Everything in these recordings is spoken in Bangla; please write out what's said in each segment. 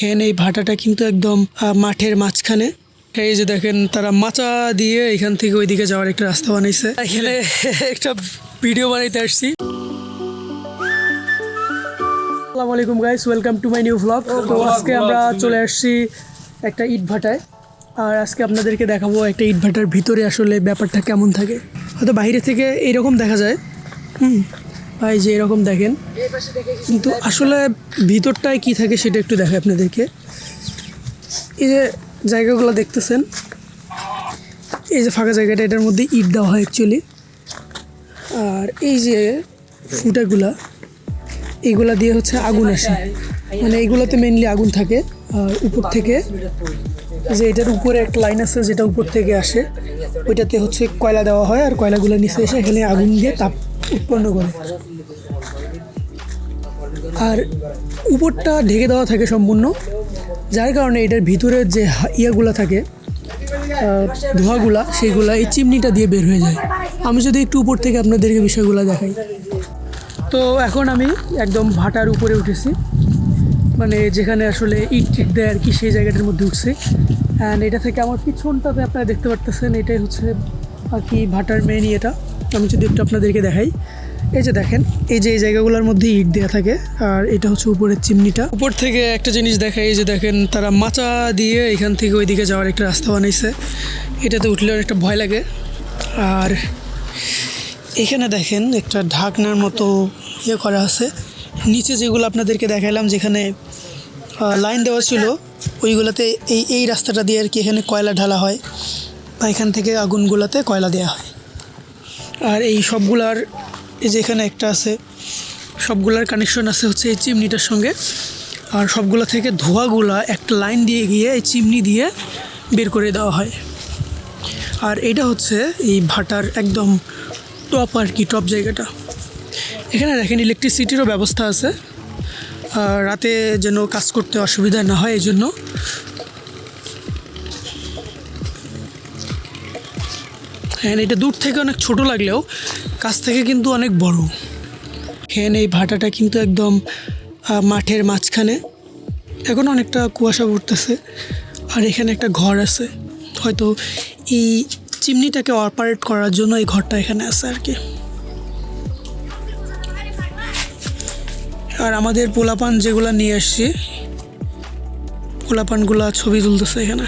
হেন এই ভাটাটা কিন্তু একদম মাঠের মাঝখানে। এই যে দেখেন তারা মাচা দিয়ে এখান থেকে ওইদিকে যাওয়ার একটা রাস্তা বানাইছে। এখানে একটা ভিডিও বানাইতে আসছি। আসসালামু আলাইকুম guys welcome to my new vlog তো আজকে আমরা চলে আসছি একটা ইট ভাটায়। আর আজকে আপনাদেরকে দেখাবো একটা ইট ভাটার ভিতরে আসলে ব্যাপারটা কেমন থাকে। হয়তো বাইরে থেকে এরকম দেখা যায়। হুম। ভাই, যে এরকম দেখেন। কিন্তু আসলে ভিতরটায় কি থাকে সেটা একটু দেখায় আপনাদেরকে। এই যে জায়গাগুলো দেখতেছেন, এই যে ফাঁকা জায়গাটা, এটার মধ্যে ইট দেওয়া হয় অ্যাকচুয়ালি আর এই যে ফুটাগুলা এইগুলা দিয়ে হচ্ছে আগুন আসে। মানে এইগুলোতে মেনলি আগুন থাকে। আর উপর থেকে যে এটার উপরে একটা লাইন আছে যেটা উপর থেকে আসে, ওইটাতে হচ্ছে কয়লা দেওয়া হয়। আর কয়লাগুলো নিচে এসে এখানে আগুন দিয়ে তাপ উৎপন্ন করে। আর উপরটা ঢেকে দেওয়া থাকে সম্পূর্ণ, যার কারণে এটার ভিতরের যে ইয়াগুলা থাকে ধোঁয়াগুলা, সেইগুলা, এই চিমনিটা দিয়ে বের হয়ে যায়। আমি যদি একটু উপর থেকে আপনাদেরকে বিষয়গুলো দেখাই। তো এখন আমি একদম ভাটার উপরে উঠেছি। মানে যেখানে আসলে ইট টিট দেয় আর কি, সেই জায়গাটার মধ্যে উঠছে। অ্যান্ড এটা থেকে আমার পিছনটাতে আপনারা দেখতে পারতেছেন, এটাই হচ্ছে আর কি ভাটার মেন ইয়েটা। আমি যদি একটু আপনাদেরকে দেখাই, এই যে দেখেন, এই যে এই জায়গাগুলোর মধ্যে ইট দেওয়া থাকে, আর এটা হচ্ছে উপরের চিমনিটা। উপর থেকে একটা জিনিস দেখাই, এই যে দেখেন, তারা মাচা দিয়ে এখান থেকে ওইদিকে যাওয়ার একটা রাস্তা বানাইছে। এটাতে উঠলে একটা ভয় লাগে। আর এখানে দেখেন, একটা ঢাকনার মতো ইয়ে করা আছে। নিচে যেগুলো আপনাদেরকে দেখালাম যেখানে লাইন দেওয়া ছিল, ওইগুলোতে এই এই রাস্তাটা দিয়ে আর কি এখানে কয়লা ঢালা হয়, বা এখান থেকে আগুনগুলোতে কয়লা দেওয়া হয়। আর এই সবগুলার এই যে এখানে একটা আছে, সবগুলার কানেকশন আছে হচ্ছে এই চিমনিটার সঙ্গে। আর সবগুলো থেকে ধোঁয়াগুলা একটা লাইন দিয়ে গিয়ে এই চিমনি দিয়ে বের করে দেওয়া হয়। আর এটা হচ্ছে এই ভাটার একদম টপ আর কি টপ জায়গাটা। এখানে দেখেন ইলেকট্রিসিটিরও ব্যবস্থা আছে। আর রাতে যেন কাজ করতে অসুবিধা না হয়, এই জন্য হ্যাঁ এটা দূর থেকে অনেক ছোট লাগলেও কাছ থেকে কিন্তু অনেক বড়। হ্যাঁ এই ভাটাটা কিন্তু একদম মাঠের মাঝখানে। এখন অনেকটা কুয়াশা পড়তেছে। আর এখানে একটা ঘর আছে। হয়তো এই চিমনিটাকে অপারেট করার জন্য এই ঘরটা এখানে আছে আর কি। আর আমাদের পোলাপান যেগুলো নিয়ে আসছি, পোলাপানগুলা ছবি তুলতেছে এখানে।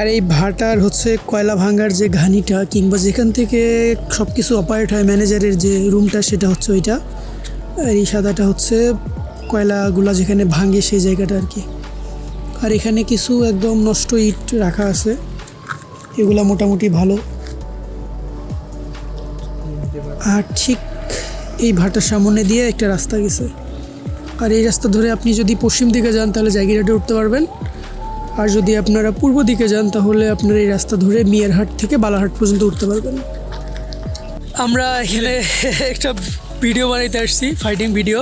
আর এই ভাটার হচ্ছে কয়লা ভাঙ্গার যে ঘানিটা, কিংবা যেখান থেকে সব কিছু অপারেট হয় ম্যানেজারের যে রুমটা সেটা হচ্ছে ওইটা। আর এই সাদাটা হচ্ছে কয়লাগুলা যেখানে ভাঙে সেই জায়গাটা আর কি। আর এখানে কিছু একদম নষ্ট ইট রাখা আছে। এগুলা মোটামুটি ভালো। আর ঠিক এই ভাটার সামনে দিয়ে একটা রাস্তা গেছে। আর এই রাস্তা ধরে আপনি যদি পশ্চিম দিকে যান, তাহলে জায়গিরাটে উঠতে পারবেন। আর যদি আপনারা পূর্ব দিকে যান তাহলে আপনারা এই রাস্তা ধরে মিয়ারহাট থেকে বালাহাট পর্যন্ত উঠতে পারবেন। আমরা এখানে একটা ভিডিও বানাইতে আসছি ফাইটিং ভিডিও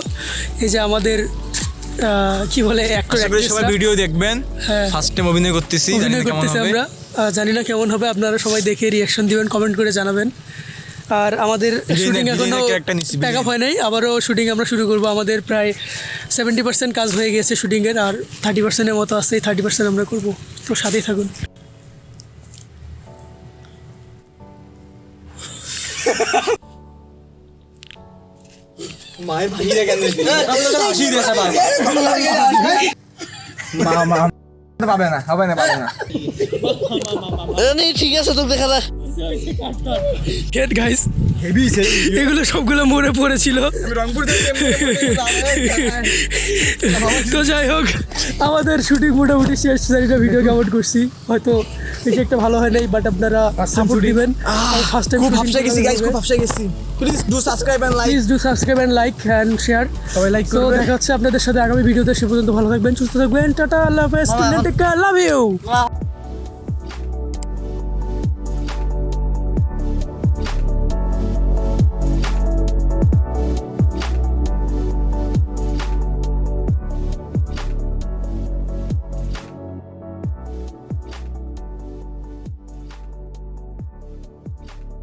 এই যে আমাদের কি বলে অ্যাক্টর সবাই ভিডিও দেখবেন। হ্যাঁ। ফার্স্ট টাইম অভিনয় করতেছি অভিনয় করতেছি আমরা। জানি না কেমন হবে আপনারা সবাই দেখে রিয়াকশন দিবেন কমেন্ট করে জানাবেন। আর আমাদের শুটিং বিরিয়ানি এখনও প্যাক আপ হয় নাই আবারও শুটিং আমরা শুরু করব আমাদের প্রায় সেভেন্টি পার্সেন্ট কাজ হয়ে গেছে শুটিংয়ের আর থার্টি পার্সেন্টের মতো আছে থার্টি পার্সেন্ট আমরা করব তো সাথেই থাকুন মায়ের ভাইরা কেন হাসি দিয়ে মা মা পাবে না হবে না পাবে না ঠিক আছে তোকে দেখা যাক হেড গাইস এগুলো সবগুলো মরে পড়েছিল। তো যাই হোক আমাদের শুটিং মোটামুটি শেষ। চারিটা ভিডিও কেমন করছি। হয়তো বেশি একটা ভালো হয় নাই বাট আপনারা সাপোর্ট দিবেন। ফার্স্ট টাইম খুব হাফসা গেছি গাইস খুব হাফসা গেছি please do subscribe and like please do subscribe and like and share সবাই like তো দেখা হচ্ছে আপনাদের সাথে আগামী ভিডিওতে সে পর্যন্ত ভালো থাকবেন সুস্থ থাকবেন। টাটা আল্লাহ হাফেজ। Love you